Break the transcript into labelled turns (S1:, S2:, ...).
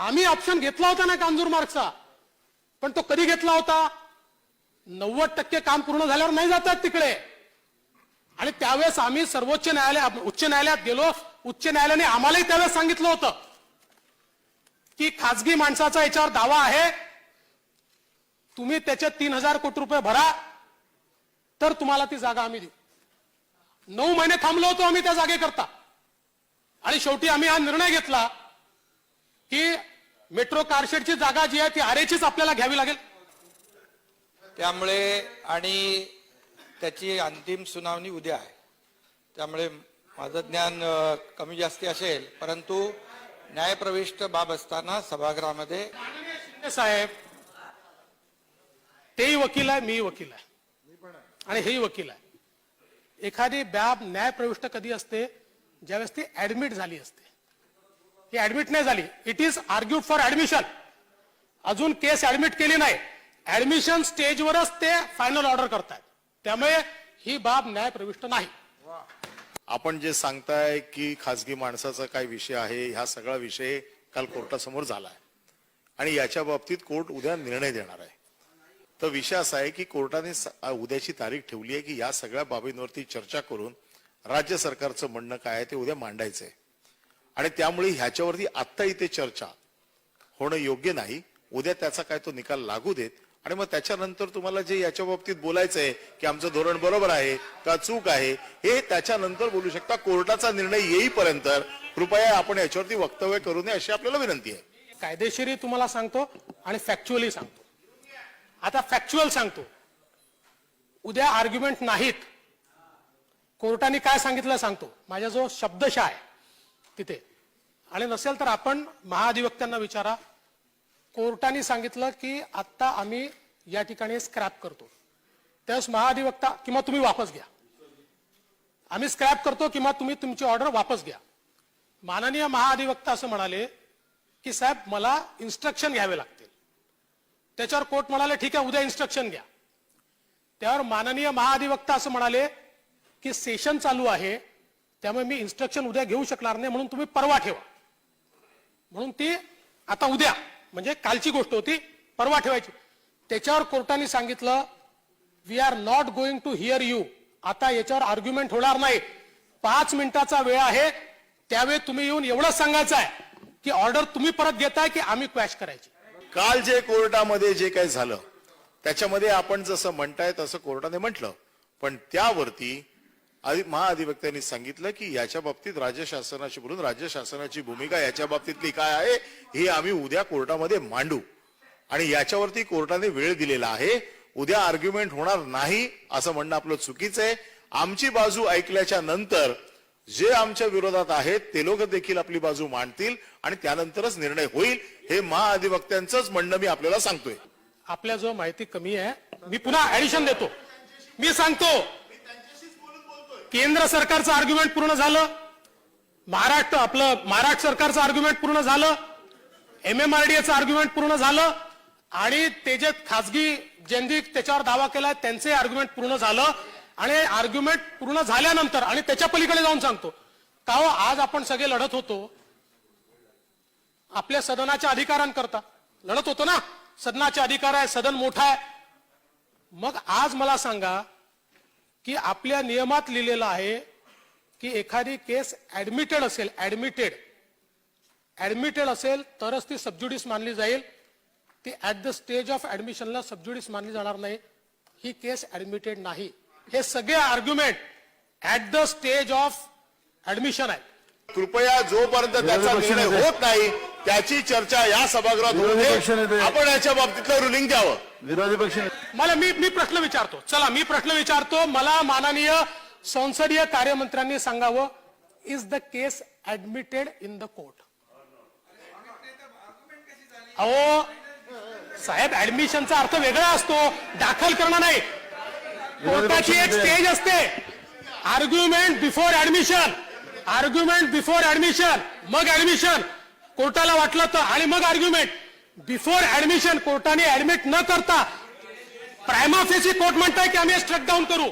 S1: आम्ही ऑप्शन घेतला होता ना कांजूर मार्गचा. पण तो कधी घेतला होता? नव्वद टक्के काम पूर्ण झाल्यावर नाही जातात तिकडे. आणि त्यावेळेस आम्ही सर्वोच्च न्यायालय उच्च न्यायालयात गेलो. उच्च न्यायालयाने आम्हालाही त्यावेळेस सांगितलं होतं की खाजगी माणसाचा याच्यावर दावा आहे. तुम्ही त्याचे तीन हजार कोटी रुपये भरा तर तुम्हाला ती जागा आम्ही देऊ. नऊ महिने थांबलो होतो आम्ही त्या जागेकरता. आणि शेवटी आम्ही हा निर्णय घेतला की मेट्रो कारशेडची जागा जी आहे ती आरेचीच आपल्याला घ्यावी लागेल.
S2: त्यामुळे आणि त्याची अंतिम सुनावणी उद्या आहे. त्यामुळे माझं ज्ञान कमी जास्ती असेल परंतु न्यायप्रविष्ट बाब असताना सभागृहामध्ये
S1: साहेब तेही वकील आहे मीही वकील आहे. आणि हेही वकील आहे. एखादी बॅब न्यायप्रविष्ट कधी असते? ज्यावेळेस ती ऍडमिट झाली असते. ही ऍडमिट नाही झाली. It is argue for admission अजून केस ऍडमिट केली नाही. ऍडमिशन स्टेजवरच ते फायनल ऑर्डर करतायत. त्यामुळे ही बाब न्यायप्रविष्ट नाही.
S3: आपण जे सांगताय की खासगी माणसाचा काय विषय आहे ह्या सगळा विषय काल कोर्टासमोर झाला आहे आणि याच्या बाबतीत कोर्ट उद्या निर्णय देणार आहे. तर विषय असा आहे की कोर्टाने उद्याची तारीख ठेवली आहे की या सगळ्या बाबींवरती चर्चा करून राज्य सरकारचं म्हणणं काय आहे ते उद्या मांडायचं आहे आणि त्यामुळे ह्याच्यावरती आत्ता इथे चर्चा होणं योग्य नाही. उद्या त्याचा काय तो निकाल लागू देत. आणि मग त्याच्यानंतर तुम्हाला जे याच्या बाबतीत बोलायचं आहे की आमचं धोरण बरोबर आहे का चूक आहे हे त्याच्यानंतर बोलू शकता. कोर्टाचा निर्णय येईपर्यंत कृपया आपण याच्यावरती वक्तव्य करू नये अशी आपल्याला विनंती आहे.
S1: कायदेशीरही तुम्हाला सांगतो आणि फॅक्च्युअली सांगतो. आता फॅक्च्युअल सांगतो. उद्या आर्ग्युमेंट नाहीत. कोर्टाने काय सांगितलं सांगतो. माझा जो शब्दशा आहे तिथे. आणि नसेल तर आपण महाधिवक्त्यांना विचारा. कोर्टाने सांगितलं की आत्ता आम्ही या ठिकाणी स्क्रॅप करतो. त्यावेळेस महाधिवक्ता किंवा तुम्ही वापस घ्या. आम्ही स्क्रॅप करतो किंवा तुम्ही तुमची ऑर्डर वापस घ्या. माननीय महाधिवक्ता असं म्हणाले की साहेब मला इन्स्ट्रक्शन घ्यावे लागतील. त्याच्यावर कोर्ट म्हणाले ठीक आहे उद्या इन्स्ट्रक्शन घ्या. त्यावर माननीय महाधिवक्ता असं म्हणाले की सेशन चालू आहे त्यामुळे मी इन्स्ट्रक्शन उद्या घेऊ शकणार नाही म्हणून तुम्ही परवा ठेवा. म्हणून ती आता उद्या म्हणजे कालची गोष्ट होती परवा ठेवायची. त्याच्यावर कोर्टाने सांगितलं we are not going to hear you आता याच्यावर आर्ग्युमेंट होणार नाही. पाच मिनिटाचा वेळ आहे त्यावेळी तुम्ही येऊन एवढंच सांगायचं आहे की ऑर्डर तुम्ही परत घेताय की आम्ही क्वॅश करायची.
S3: काल जे कोर्टामध्ये जे काही झालं त्याच्यामध्ये आपण जसं म्हणताय तसं कोर्टाने म्हटलं. पण त्यावरती महाअधिवक्त्यांनी महाधिवक्त्यांनी सांगितलं की याच्या बाबतीत राज्य शासनाशी बोलून राज्य शासनाची भूमिका याच्या बाबतीतली काय आहे हे आम्ही उद्या कोर्टामध्ये मांडू. आणि याच्यावरती कोर्टाने वेळ दिलेला आहे. उद्या आर्ग्युमेंट होणार नाही असं म्हणणं आपलं चुकीचं आहे. आमची बाजू ऐकल्याच्या नंतर जे आमच्या विरोधात आहेत ते लोक देखील आपली बाजू मांडतील आणि त्यानंतरच निर्णय होईल हे महाअधिवक्त्यांचंच म्हणणं मी आपल्याला सांगतोय.
S1: आपल्या जो माहिती कमी आहे. मी पुन्हा ऍडिशन देतो. मी सांगतो केंद्र सरकारचं आर्ग्युमेंट पूर्ण झालं. महाराष्ट्र आपलं महाराष्ट्र सरकारचं आर्ग्युमेंट पूर्ण झालं. एमएमआरडीएचं आर्ग्युमेंट पूर्ण झालं. आणि ते जे खासगी ज्यांनी त्याच्यावर दावा केला त्यांचे आर्ग्युमेंट पूर्ण झालं. आणि आर्ग्युमेंट पूर्ण झाल्यानंतर आणि त्याच्या पलीकडे जाऊन सांगतो. का हो आज आपण सगळे लढत होतो. आपल्या सदनाच्या अधिकारांकरता लढत होतो ना? सदनाचे अधिकार आहे सदन मोठा आहे. मग आज मला सांगा की आपल्या नियमात लिहिलेलं आहे की एखादी केस ऍडमिटेड असेल ऍडमिटेड ऍडमिटेड असेल तरच ती सबज्युडिस मानली जाईल. ती ऍट द स्टेज ऑफ ऍडमिशनला सबज्युडिस मानली जाणार नाही. ही केस ऍडमिटेड नाही. हे सगळे argument at the stage of admission आहे
S3: कृपया जोपर्यंत त्याचा निर्णय. होत नाही त्याची चर्चा या सभागृहात
S4: नेते.
S3: आपण याच्या बाबतीतलं रुलिंग द्यावं.
S4: विरोधी पक्ष
S1: मला मी मी प्रश्न विचारतो. चला मी प्रश्न विचारतो. मला माननीय संसदीय कार्यमंत्र्यांनी सांगावं. Is the case admitted in the court अहो साहेब ऍडमिशनचा अर्थ वेगळा असतो. दाखल करणं नाही. कोर्टाची एक स्टेज असते. Argument before admission argument before admission मग ऍडमिशन कोर्टाला वाटलं तर आणि मग आर्ग्युमेंट बिफोर ऍडमिशन कोर्टाने ऍडमिट न करता प्रायमा फेसी कोर्ट म्हणताय की आम्ही स्ट्रक डाऊन करू.